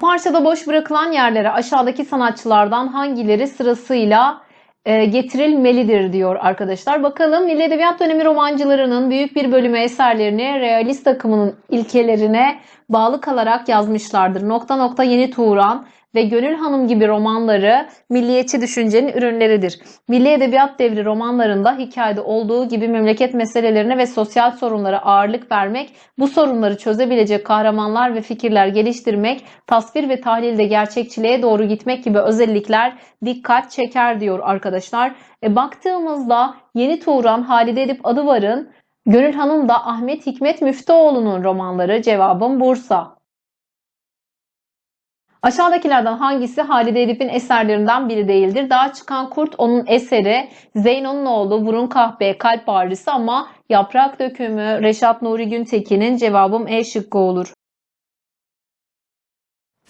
Parçada boş bırakılan yerlere aşağıdaki sanatçılardan hangileri sırasıyla e, getirilmelidir diyor arkadaşlar. Bakalım Milli Edebiyat dönemi romancılarının büyük bir bölümü eserlerini realist akımının ilkelerine bağlı kalarak yazmışlardır. Nokta nokta Yeni Turan ve Gönül Hanım gibi romanları milliyetçi düşüncenin ürünleridir. Milli Edebiyat devri romanlarında hikayede olduğu gibi memleket meselelerine ve sosyal sorunlara ağırlık vermek, bu sorunları çözebilecek kahramanlar ve fikirler geliştirmek, tasvir ve tahlilde gerçekçiliğe doğru gitmek gibi özellikler dikkat çeker diyor arkadaşlar. E, baktığımızda Yeni Turan, Halide Edip Adıvar'ın, Gönül Hanım da Ahmet Hikmet Müftüoğlu'nun romanları cevabım Bursa. Aşağıdakilerden hangisi Halide Edip'in eserlerinden biri değildir? Dağa çıkan kurt onun eseri, Zeyno'nun oğlu, burun kahpe, kalp ağrısı ama yaprak dökümü Reşat Nuri Güntekin'in cevabım E şıkkı olur.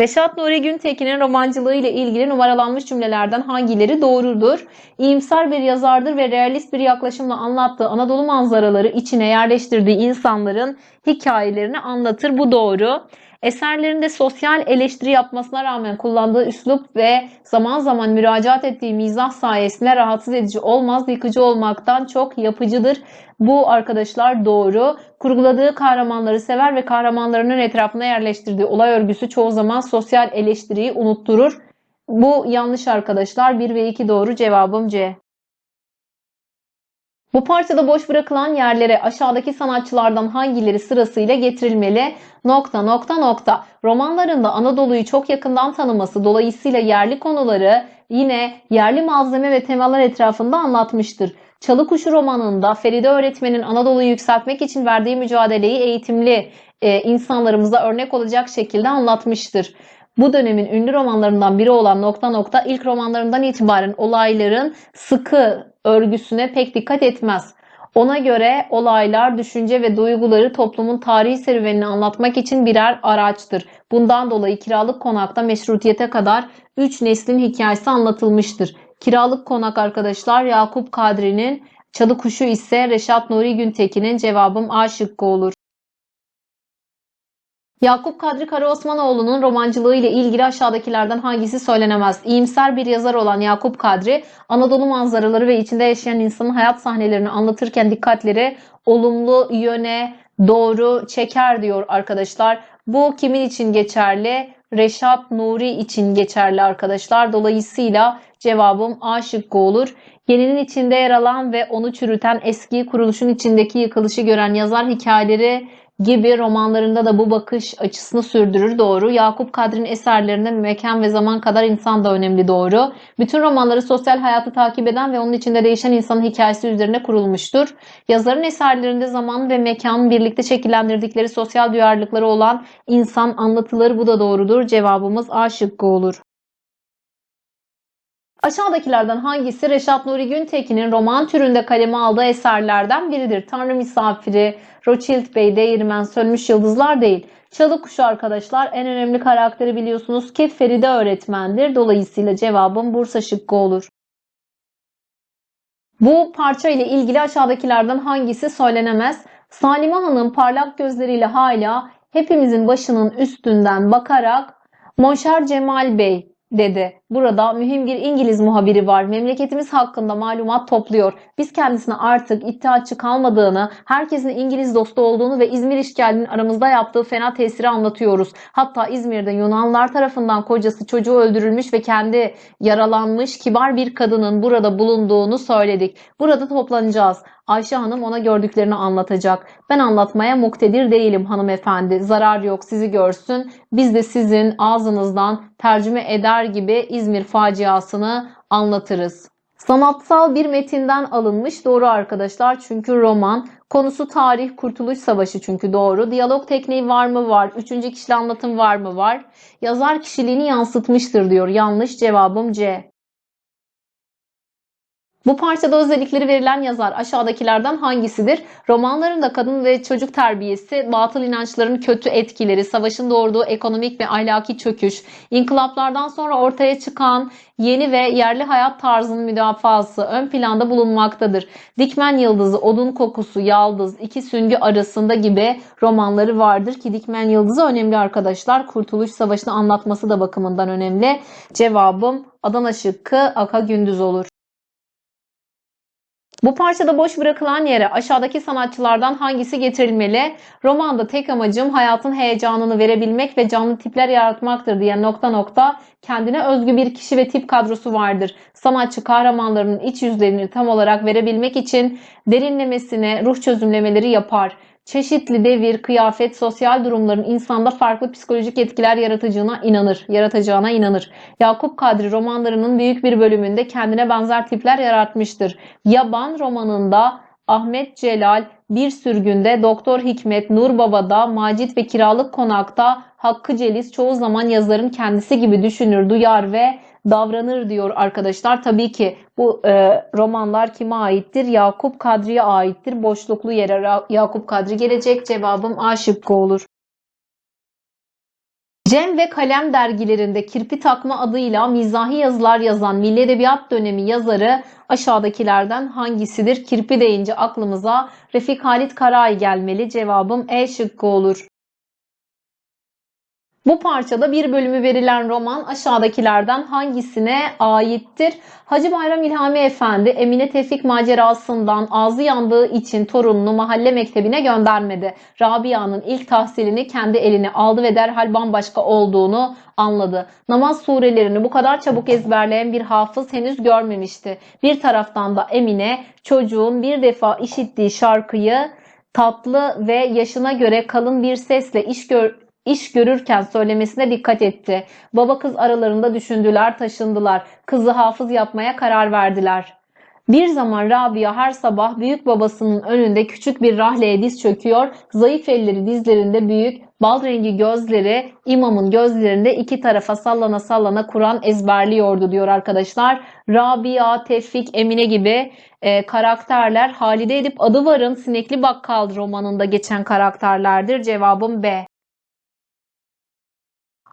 Reşat Nuri Güntekin'in romancılığı ile ilgili numaralanmış cümlelerden hangileri doğrudur? İyimser bir yazardır ve realist bir yaklaşımla anlattığı Anadolu manzaraları içine yerleştirdiği insanların hikayelerini anlatır. Bu doğru. Eserlerinde sosyal eleştiri yapmasına rağmen kullandığı üslup ve zaman zaman müracaat ettiği mizah sayesinde rahatsız edici olmaz, yıkıcı olmaktan çok yapıcıdır. Bu arkadaşlar doğru. Kurguladığı kahramanları sever ve kahramanlarının etrafına yerleştirdiği olay örgüsü çoğu zaman sosyal eleştiriyi unutturur. Bu yanlış arkadaşlar. 1 ve 2 doğru cevabım C. Bu parçada boş bırakılan yerlere aşağıdaki sanatçılardan hangileri sırasıyla getirilmeli? Nokta nokta nokta. Romanlarında Anadolu'yu çok yakından tanıması dolayısıyla yerli konuları yine yerli malzeme ve temalar etrafında anlatmıştır. Çalı romanında Feride öğretmenin Anadolu'yu yükseltmek için verdiği mücadeleyi eğitimli e, insanlarımıza örnek olacak şekilde anlatmıştır. Bu dönemin ünlü romanlarından biri olan nokta nokta ilk romanlarından itibaren olayların sıkı örgüsüne pek dikkat etmez. Ona göre olaylar, düşünce ve duyguları toplumun tarihi serüvenini anlatmak için birer araçtır. Bundan dolayı kiralık konakta meşrutiyete kadar 3 neslin hikayesi anlatılmıştır. Kiralık konak arkadaşlar Yakup Kadri'nin, Çalı Kuşu ise Reşat Nuri Güntekin'in cevabım A şıkkı olur. Yakup Kadri Karaosmanoğlu'nun romancılığı ile ilgili aşağıdakilerden hangisi söylenemez? İyimser bir yazar olan Yakup Kadri, Anadolu manzaraları ve içinde yaşayan insanın hayat sahnelerini anlatırken dikkatleri olumlu yöne doğru çeker diyor arkadaşlar. Bu kimin için geçerli? Reşat Nuri için geçerli arkadaşlar. Dolayısıyla cevabım A şıkkı olur. Yeninin içinde yer alan ve onu çürüten eski kuruluşun içindeki yıkılışı gören yazar hikayeleri gibi romanlarında da bu bakış açısını sürdürür doğru. Yakup Kadri'nin eserlerinde mekan ve zaman kadar insan da önemli doğru. Bütün romanları sosyal hayatı takip eden ve onun içinde değişen insanın hikayesi üzerine kurulmuştur. Yazarın eserlerinde zaman ve mekan birlikte şekillendirdikleri sosyal duyarlılıkları olan insan anlatılır. Bu da doğrudur. Cevabımız A şıkkı olur. Aşağıdakilerden hangisi Reşat Nuri Güntekin'in roman türünde kaleme aldığı eserlerden biridir? Tanrı Misafiri, Rothschild Bey, Değirmen, Sönmüş Yıldızlar değil. Çalı Kuşu arkadaşlar en önemli karakteri biliyorsunuz ki Feride öğretmendir. Dolayısıyla cevabım Bursa şıkkı olur. Bu parça ile ilgili aşağıdakilerden hangisi söylenemez? Salime Hanım parlak gözleriyle hala hepimizin başının üstünden bakarak Monşer Cemal Bey dedi. Burada mühim bir İngiliz muhabiri var. Memleketimiz hakkında malumat topluyor. Biz kendisine artık iddiaçı kalmadığını, herkesin İngiliz dostu olduğunu ve İzmir işgalinin aramızda yaptığı fena tesiri anlatıyoruz. Hatta İzmir'de Yunanlılar tarafından kocası çocuğu öldürülmüş ve kendi yaralanmış kibar bir kadının burada bulunduğunu söyledik. Burada toplanacağız. Ayşe Hanım ona gördüklerini anlatacak. Ben anlatmaya muktedir değilim hanımefendi. Zarar yok sizi görsün. Biz de sizin ağzınızdan tercüme eder gibi İzmir faciasını anlatırız. Sanatsal bir metinden alınmış doğru arkadaşlar çünkü roman. Konusu tarih, kurtuluş savaşı çünkü doğru. Diyalog tekniği var mı var. Üçüncü kişili anlatım var mı var. Yazar kişiliğini yansıtmıştır diyor. Yanlış cevabım C. Bu parçada özellikleri verilen yazar aşağıdakilerden hangisidir? Romanlarında kadın ve çocuk terbiyesi, batıl inançların kötü etkileri, savaşın doğurduğu ekonomik ve ahlaki çöküş, inkılaplardan sonra ortaya çıkan yeni ve yerli hayat tarzının müdafası ön planda bulunmaktadır. Dikmen Yıldızı, Odun Kokusu, Yaldız, İki Süngü Arasında gibi romanları vardır ki Dikmen Yıldızı önemli arkadaşlar. Kurtuluş Savaşı'nı anlatması da bakımından önemli. Cevabım Adana şıkkı Aka Gündüz olur. Bu parçada boş bırakılan yere aşağıdaki sanatçılardan hangisi getirilmeli? Romanda tek amacım hayatın heyecanını verebilmek ve canlı tipler yaratmaktır diye nokta nokta kendine özgü bir kişi ve tip kadrosu vardır. Sanatçı kahramanlarının iç yüzlerini tam olarak verebilmek için derinlemesine ruh çözümlemeleri yapar. Çeşitli devir, kıyafet, sosyal durumların insanda farklı psikolojik etkiler yaratacağına inanır, yaratacağına inanır. Yakup Kadri romanlarının büyük bir bölümünde kendine benzer tipler yaratmıştır. Yaban romanında Ahmet Celal, Bir Sürgünde, Doktor Hikmet, Nur Baba'da, Macit ve Kiralık Konak'ta Hakkı Celis çoğu zaman yazarın kendisi gibi düşünür, duyar ve davranır diyor arkadaşlar. Tabii ki bu e, romanlar kime aittir? Yakup Kadri'ye aittir. Boşluklu yere Yakup Kadri gelecek. Cevabım A şıkkı olur. Cem ve Kalem dergilerinde kirpi takma adıyla mizahi yazılar yazan Milli Edebiyat dönemi yazarı aşağıdakilerden hangisidir? Kirpi deyince aklımıza Refik Halit Karay gelmeli. Cevabım E şıkkı olur. Bu parçada bir bölümü verilen roman aşağıdakilerden hangisine aittir? Hacı Bayram İlhami Efendi Emine Tevfik macerasından ağzı yandığı için torununu mahalle mektebine göndermedi. Rabia'nın ilk tahsilini kendi eline aldı ve derhal bambaşka olduğunu anladı. Namaz surelerini bu kadar çabuk ezberleyen bir hafız henüz görmemişti. Bir taraftan da Emine çocuğun bir defa işittiği şarkıyı tatlı ve yaşına göre kalın bir sesle iş gör iş görürken söylemesine dikkat etti. Baba kız aralarında düşündüler, taşındılar. Kızı hafız yapmaya karar verdiler. Bir zaman Rabia her sabah büyük babasının önünde küçük bir rahleye diz çöküyor. Zayıf elleri dizlerinde büyük, bal rengi gözleri imamın gözlerinde iki tarafa sallana sallana Kur'an ezberliyordu diyor arkadaşlar. Rabia, Tevfik, Emine gibi e, karakterler Halide Edip Adıvar'ın Sinekli Bakkal romanında geçen karakterlerdir. Cevabım B.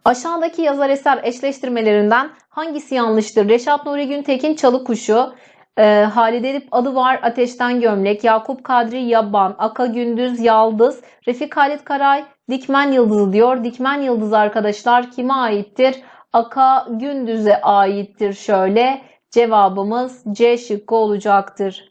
Aşağıdaki yazar eser eşleştirmelerinden hangisi yanlıştır? Reşat Nuri Güntekin Çalı Kuşu, e, Halide Edip Adı var Ateşten Gömlek, Yakup Kadri Yaban, Aka Gündüz Yaldız, Refik Halit Karay Dikmen Yıldızı diyor. Dikmen Yıldızı arkadaşlar kime aittir? Aka Gündüz'e aittir şöyle. Cevabımız C şıkkı olacaktır.